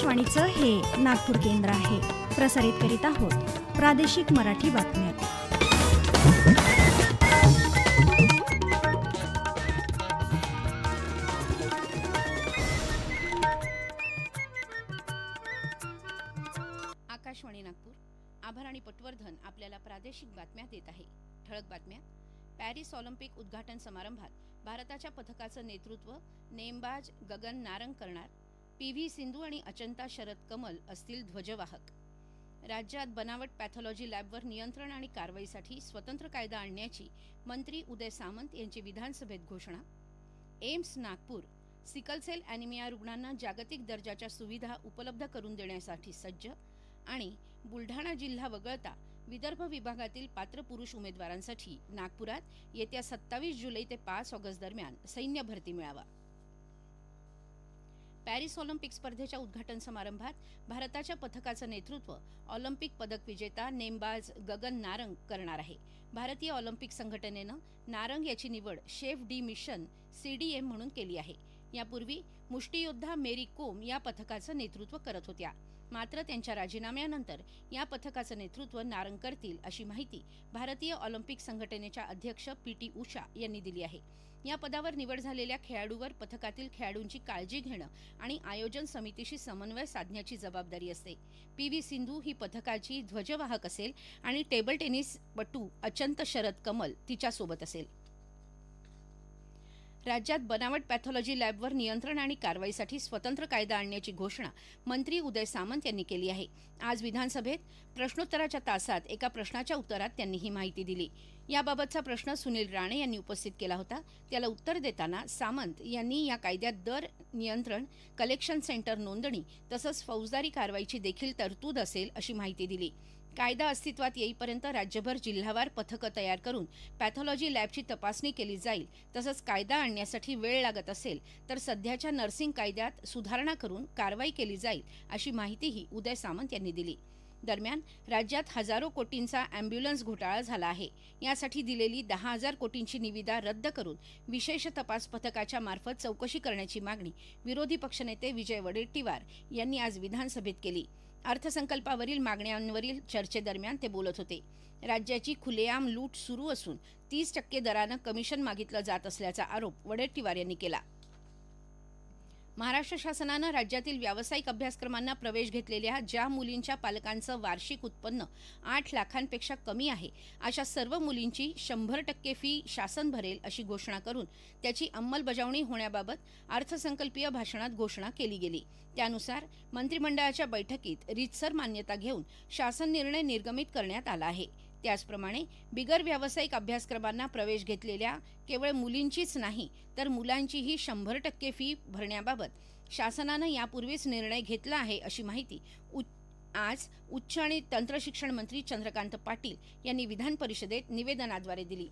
आकाशवाणीचं हे नागपूर केंद्र आहे. प्रसारित करीत आहोत प्रादेशिक मराठी बातम्या. आकाशवाणी नागपूर. आभार आणि पटवर्धन आपल्याला प्रादेशिक बातम्या देत आहे. ठळक बातम्या. पॅरिस ऑलिम्पिक उद्घाटन समारंभात भारताच्या पथकाचं नेतृत्व नेमबाज गगन नारंग करणार. पी व्ही सिंधू आणि अचंता शरद कमल असतील ध्वजवाहक. राज्यात बनावट पॅथॉलॉजी लॅबवर नियंत्रण आणि कारवाईसाठी स्वतंत्र कायदा आणण्याची मंत्री उदय सामंत यांची विधानसभेत घोषणा. एम्स नागपूर सिकलसेल अॅनिमिया रुग्णांना जागतिक दर्जाच्या सुविधा उपलब्ध करून देण्यासाठी सज्ज आणि बुलढाणा जिल्हा वगळता विदर्भ विभागातील पात्र पुरुष उमेदवारांसाठी नागपुरात येत्या सत्तावीस जुलै ते पाच ऑगस्ट दरम्यान सैन्य भरती मिळावा. पॅरिस ऑलिम्पिक स्पर्धेच्या उद्घाटन समारंभात भारताच्या पथकाचं नेतृत्व ऑलिम्पिक पदक विजेता नेमबाज गगन नारंग करणार आहे. भारतीय ऑलिम्पिक संघटनेनं नारंग याची निवड शेफ डी मिशन सीडीएम म्हणून केली आहे. यापूर्वी मुष्टियोद्धा मेरी कोम या पथकाचं नेतृत्व करत होत्या. मात्र त्यांच्या राजीनाम्यानंतर या पथकाचं नेतृत्व नारंग करतील अशी माहिती भारतीय ऑलिम्पिक संघटनेच्या अध्यक्ष पी टी उषा यांनी दिली आहे. या पदावर निवड झालेल्या खेळाडूवर पथकातील खेळाडूंची काळजी घेणं आणि आयोजन समितीशी समन्वय साधण्याची जबाबदारी असते. पी. व्ही. सिंधू ही पथकाची ध्वजवाहक असेल आणि टेबल टेनिसपटू अचंत शरद कमल तिच्यासोबत असेल. राज्यात बनावट पॅथॉलॉजी लॅबवर नियंत्रण आणि कारवाईसाठी स्वतंत्र कायदा आणण्याची घोषणा मंत्री उदय सामंत यांनी केली आहे. आज विधानसभेत प्रश्नोत्तराच्या तासात एका प्रश्नाच्या उत्तरात त्यांनी ही माहिती दिली. याबाबतचा प्रश्न सुनील राणे यांनी उपस्थित केला होता. त्याला उत्तर देताना सामंत यांनी या कायद्यात दर नियंत्रण कलेक्शन सेंटर नोंदणी तसंच फौजदारी कारवाईची देखील तरतूद असेल अशी माहिती दिली. कायदा अस्तित्वात येईपर्यंत राज्यभर जिल्हावार पथकं तयार करून पॅथॉलॉजी लॅबची तपासणी केली जाईल. तसंच कायदा आणण्यासाठी वेळ लागत असेल तर सध्याच्या नर्सिंग कायद्यात सुधारणा करून कारवाई केली जाईल अशी माहितीही उदय सामंत यांनी दिली. दरम्यान राज्यात हजारो कोटींचा अँब्युलन्स घोटाळा झाला आहे. यासाठी दिलेली दहा हजार कोटींची निविदा रद्द करून विशेष तपास पथकाच्या मार्फत चौकशी करण्याची मागणी विरोधी पक्षनेते विजय वडेट्टीवार यांनी आज विधानसभेत केली. अर्थसंकल्पावरील मागण्यांवरील चर्चेदरम्यान ते बोलत होते. राज्याची खुलेआम लूट सुरू असून तीस टक्के दरानं कमिशन मागितलं जात असल्याचा आरोप वडेट्टीवार यांनी केला. महाराष्ट्र शासनानं राज्यातील व्यावसायिक अभ्यासक्रमांना प्रवेश घेतलेल्या ज्या मुलींच्या पालकांचं वार्षिक उत्पन्न आठ लाखांपेक्षा कमी आहे अशा सर्व मुलींची शंभर टक्के फी शासन भरेल अशी घोषणा करून त्याची अंमलबजावणी होण्याबाबत अर्थसंकल्पीय भाषणात घोषणा केली गेली. त्यानुसार मंत्रिमंडळाच्या बैठकीत रीतसर मान्यता घेऊन शासन निर्णय निर्गमित करण्यात आला आहे. त्याचप्रमाणे बिगर व्यावसायिक अभ्यासक्रमांना प्रवेश घेतलेल्या केवळ मुलींचीच नाही तर मुलांचीही शंभर टक्के फी भरण्याबाबत शासनानं यापूर्वीच निर्णय घेतला आहे अशी माहिती आज उच्च आणि तंत्रशिक्षण मंत्री चंद्रकांत पाटील यांनी विधान परिषदेत निवेदनाद्वारे दिली.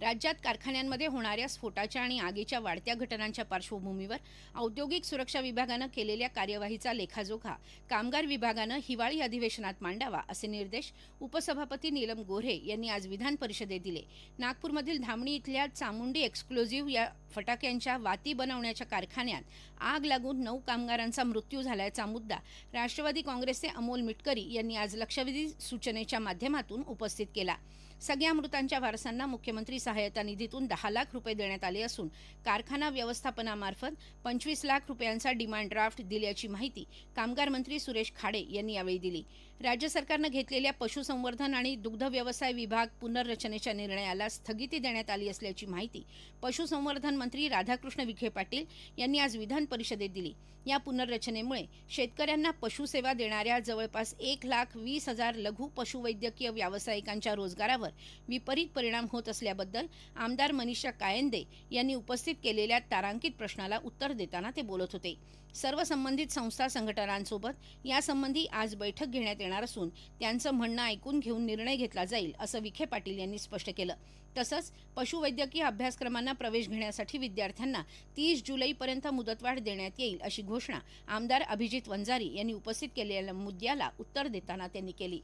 राज्यात कारखान्यांमध्ये होणाऱ्या स्फोटाच्या आणि आगीच्या वाढत्या घटनांच्या पार्श्वभूमीवर औद्योगिक सुरक्षा विभागानं केलेल्या कार्यवाहीचा लेखाजोखा कामगार विभागानं हिवाळी अधिवेशनात मांडावा असे निर्देश उपसभापती नीलम गोऱ्हे यांनी आज विधान परिषदेत दिले. नागपूरमधील धामणी इथल्या चामुंडी एक्सक्लुझिव्ह या फटाक्यांच्या वाती बनवण्याच्या कारखान्यात आग लागून नऊ कामगारांचा मृत्यू झाल्याचा मुद्दा राष्ट्रवादी काँग्रेसचे अमोल मिटकरी यांनी आज लक्षवेधी सूचनेच्या माध्यमातून उपस्थित केला. सगळ्या मृतांच्या वारसांना मुख्यमंत्री सहायता निधीतून दहा लाख रुपये देण्यात आले असून कारखाना व्यवस्थापनामार्फत पंचवीस लाख रुपयांचा डिमांड ड्राफ्ट दिल्याची माहिती कामगार मंत्री सुरेश खाडे यांनी यावेळी दिली. राज्य सरकारनं घेतलेल्या पशुसंवर्धन आणि दुग्ध व्यवसाय विभाग पुनर्रचनेच्या निर्णयाला स्थगिती देण्यात आली असल्याची माहिती पशुसंवर्धन मंत्री राधाकृष्ण विखे पाटील यांनी आज विधान परिषदेत दिली. या पुनर्रचनेमुळे शेतकऱ्यांना पशुसेवा देणाऱ्या जवळपास एक लाख वीस हजार लघु पशुवैद्यकीय व्यावसायिकांच्या रोजगारावर विपरीत परिणाम होत असल्याबद्दल आमदार मनीषा कायंदे यांनी उपस्थित केलेल्या तारांकित प्रश्नाला उत्तर देताना ते बोलत होते. सर्व संबंधित संस्था संघटनांसोबत यासंबंधी आज बैठक घेण्यात येणार असून त्यांचं म्हणणं ऐकून घेऊन निर्णय घेतला जाईल असं विखे पाटील यांनी स्पष्ट केलं. तसंच पशुवैद्यकीय अभ्यासक्रमांना प्रवेश घेण्यासाठी विद्यार्थ्यांना तीस जुलैपर्यंत मुदतवाढ देण्यात येईल अशी घोषणा आमदार अभिजित वंजारी यांनी उपस्थित केलेल्या मुद्द्याला उत्तर देताना त्यांनी केली.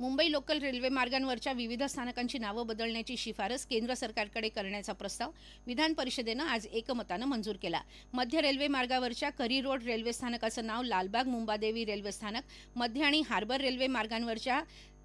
मुंबई लोकल रेल्वे मार्गांवरच्या विविध स्थानकांची नावं बदलण्याची शिफारस केंद्र सरकारकडे करण्याचा प्रस्ताव विधान परिषदेनं आज एकमतानं मंजूर केला. मध्य रेल्वे मार्गावरच्या करी रोड रेल्वे स्थानकाचं नाव लालबाग मुंबादेवी रेल्वे स्थानक मध्य आणि हार्बर रेल्वे मार्गांवरच्या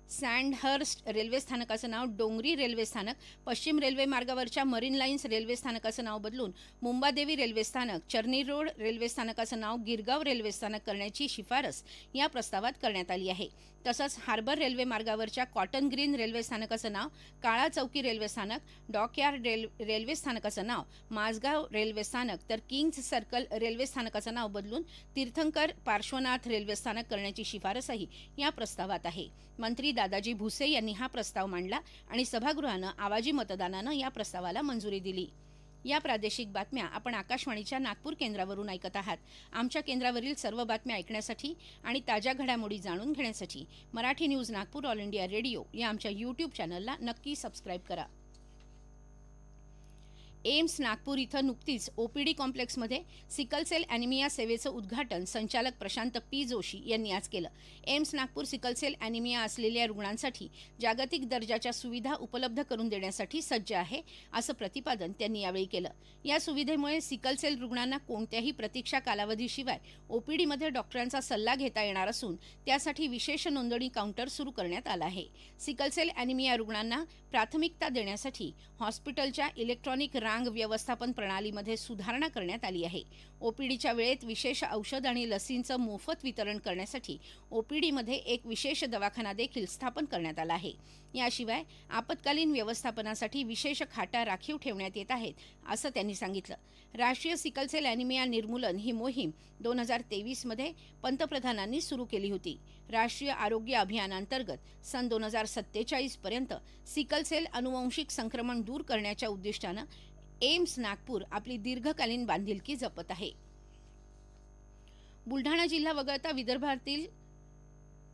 सँडहर्स्ट रेल्वे स्थानकाचं नाव डोंगरी रेल्वे स्थानक पश्चिम रेल्वे मार्गावरच्या मरीन लाईन्स रेल्वे स्थानकाचं नाव बदलून मुंबादेवी रेल्वे स्थानक चर्नी रोड रेल्वे स्थानकाचं नाव गिरगाव रेल्वे स्थानक करण्याची शिफारस या प्रस्तावात करण्यात आली आहे. तसंच हार्बर रेल्वे मार्गावरच्या कॉटन ग्रीन रेल्वे स्थानकाचं नाव काळा चौकी रेल्वे स्थानक डॉकयार्ड रेल रेल्वे स्थानकाचं नाव माझगाव रेल्वे स्थानक तर किंग्ज सर्कल रेल्वे स्थानकाचं नाव बदलून तीर्थंकर पार्श्वनाथ रेल्वे स्थानक करण्याची शिफारसही या प्रस्तावात आहे. मंत्री दादाजी भुसे यांनी हा प्रस्ताव मांडला आणि सभागृहानं आवाजी मतदानानं या प्रस्तावाला मंजुरी दिली. या प्रादेशिक बातम्या आपण आकाशवाणीच्या नागपूर केंद्रावरून ऐकत आहात. आमच्या केंद्रावरील सर्व बातम्या ऐकण्यासाठी आणि ताज्या घडामोडी जाणून घेण्यासाठी Marathi news Nagpur All India Radio या आमच्या यूट्यूब चॅनलला नक्की सबस्क्राईब करा. एम्स नागपूर इथं नुकतीच ओपीडी कॉम्प्लेक्समध्ये सिकलसेल अॅनिमिया सेवेचं उद्घाटन संचालक प्रशांत पी जोशी यांनी आज केलं. एम्स नागपूर सिकलसेल अॅनिमिया असलेल्या रुग्णांसाठी जागतिक दर्जाच्या सुविधा उपलब्ध करून देण्यासाठी सज्ज आहे असं प्रतिपादन त्यांनी यावेळी केलं. या सुविधेमुळे सिकलसेल रुग्णांना कोणत्याही प्रतीक्षा कालावधीशिवाय ओपीडीमध्ये डॉक्टरांचा सल्ला घेता येणार असून त्यासाठी विशेष नोंदणी काउंटर सुरू करण्यात आला आहे. सिकलसेल अॅनिमिया रुग्णांना प्राथमिकता देण्यासाठी हॉस्पिटलच्या इलेक्ट्रॉनिक रांग व्यवस्थापन प्रणालीमध्ये सुधारणा करण्यात आली आहे. ओपीडीच्या वेळेत विशेष औषध आणि लसींचं मोफत वितरण करण्यासाठी ओपीडीमध्ये एक विशेष दवाखाना देखील स्थापन करण्यात आला आहे. याशिवाय आपत्कालीन व्यवस्थापनासाठी विशेष खाटा राखीव ठेवण्यात येत आहेत असं त्यांनी सांगितलं. राष्ट्रीय सिकलसेल अॅनिमिया निर्मूलन ही मोहीम दोन हजार तेवीसमध्ये पंतप्रधानांनी सुरू केली होती. राष्ट्रीय आरोग्य अभियानांतर्गत सन दोन हजार सत्तेचाळीसपर्यंत सिकलसेल अनुवंशिक संक्रमण दूर करण्याच्या उद्दिष्टानं एम्स नागपूर आपली दीर्घकालीन बांधिलकी जपत आहे. बुलढाणा जिल्हा वगळता विदर्भातील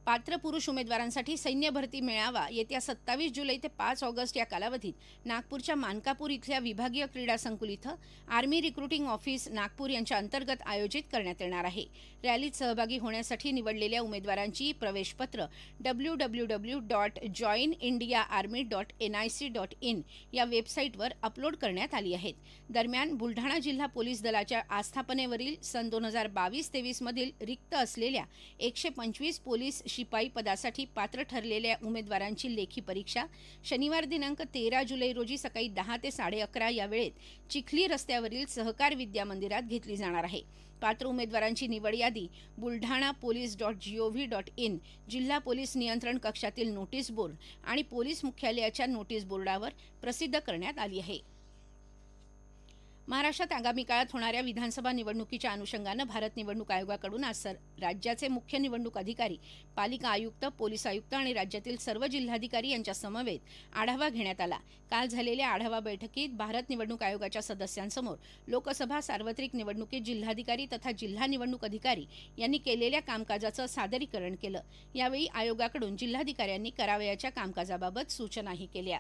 पात्र पुरुष उमेदवारांसाठी सैन्य भरती मेळावा येत्या सत्तावीस जुलै ते पाच ऑगस्ट या कालावधीत नागपूरच्या मानकापूर इथल्या विभागीय क्रीडा संकुल इथं आर्मी रिक्रुटिंग ऑफिस नागपूर यांच्या अंतर्गत आयोजित करण्यात येणार आहे. रॅलीत सहभागी होण्यासाठी निवडलेल्या उमेदवारांची प्रवेशपत्र W W W dot join India army dot N I C dot in या वेबसाईटवर अपलोड करण्यात आली आहेत. दरम्यान बुलढाणा जिल्हा पोलीस दलाच्या आस्थापनेवरील सन दोन हजार बावीस तेवीसमधील रिक्त असलेल्या एकशे पंचवीस पोलीस शिपाई पदासाठी पात्र ठरलेल्या उमेदवारांची लेखी परीक्षा. शनिवार दिनांक तेरा जुलै रोजी सकाळी दहा ते साडे अकरा या वेळेत चिखली रस्त्यावरील सहकार विद्या मंदिरात घेतली जाणार आहे. पात्र उमेदवारांची निवड यादी Buldhana police dot G O V dot in जिल्हा पोलीस नियंत्रण कक्षातील नोटीस बोर्ड आणि पोलीस मुख्यालयाच्या नोटीस बोर्डावर प्रसिद्ध करण्यात आली आहे. महाराष्ट्रात आगामी काळात होणाऱ्या विधानसभा निवडणुकीच्या अनुषंगानं भारत निवडणूक आयोगाकडून आज सर राज्याचे मुख्य निवडणूक अधिकारी पालिका आयुक्त पोलीस आयुक्त आणि राज्यातील सर्व जिल्हाधिकारी यांच्या समवेत आढावा घेण्यात आला. काल झालेल्या आढावा बैठकीत भारत निवडणूक आयोगाच्या सदस्यांसमोर लोकसभा सार्वत्रिक निवडणुकीत जिल्हाधिकारी तथा जिल्हा निवडणूक अधिकारी यांनी केलेल्या कामकाजाचं सादरीकरण केलं. यावेळी आयोगाकडून जिल्हाधिकाऱ्यांनी करावयाच्या कामकाजाबाबत सूचनाही केल्या.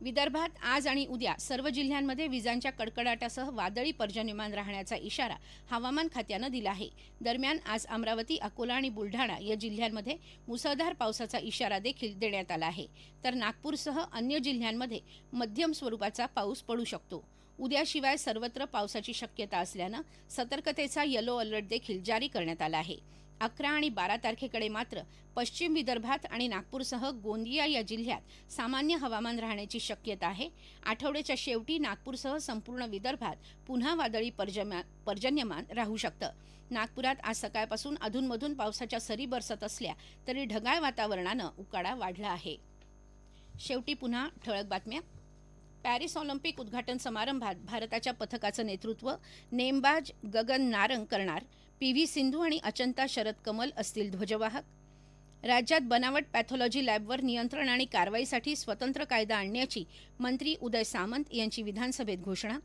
विदर्भात आज आणि उद्या सर्व जिल्ह्यांमध्ये विजांच्या कडकडाटासह वादळी पर्जन्यमान राहण्याचा इशारा हवामान खात्यानं दिला आहे. दरम्यान आज अमरावती अकोला आणि बुलढाणा या जिल्ह्यांमध्ये मुसळधार पावसाचा इशारा देखील देण्यात आला आहे. तर नागपूरसह अन्य जिल्ह्यांमध्ये मध्यम स्वरूपाचा पाऊस पडू शकतो. उद्याशिवाय सर्वत्र पावसाची शक्यता असल्यानं सतर्कतेचा येलो अलर्ट देखील जारी करण्यात आला आहे. अकरा आणि बारा तारखेकडे मात्र पश्चिम विदर्भात आणि नागपूरसह गोंदिया या जिल्ह्यात सामान्य हवामान राहण्याची शक्यता आहे. आठवड्याच्या शेवटी नागपूरसह संपूर्ण विदर्भात पुन्हा वादळी पर्जन्या पर्जन्यमान राहू शकतं. नागपुरात आज सकाळपासून अधूनमधून पावसाच्या सरी बरसत असल्या तरी ढगाळ वातावरणानं उकाडा वाढला आहे. शेवटी पुन्हा ठळक बातम्या. पॅरिस ऑलिम्पिक उद्घाटन समारंभात भारताच्या पथकाचं नेतृत्व नेमबाज गगन नारंग करणार. पी व्ही सिंधू आणि अचंता शरद कमल असतील ध्वजवाहक. राज्यात बनावट पॅथॉलॉजी लॅबवर नियंत्रण आणि कारवाईसाठी स्वतंत्र कायदा आणण्याची मंत्री उदय सामंत यांची विधानसभेत घोषणा.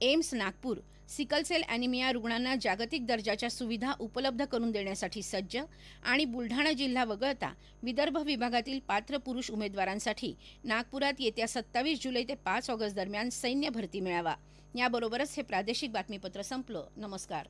एम्स नागपूर सिकलसेल अॅनिमिया रुग्णांना जागतिक दर्जाच्या सुविधा उपलब्ध करून देण्यासाठी सज्ज आणि बुलढाणा जिल्हा वगळता विदर्भ विभागातील पात्र पुरुष उमेदवारांसाठी नागपुरात येत्या सत्तावीस जुलै ते पाच ऑगस्ट दरम्यान सैन्य भरती मिळावा. याबरोबरच हे प्रादेशिक बातमीपत्र संपलं. नमस्कार.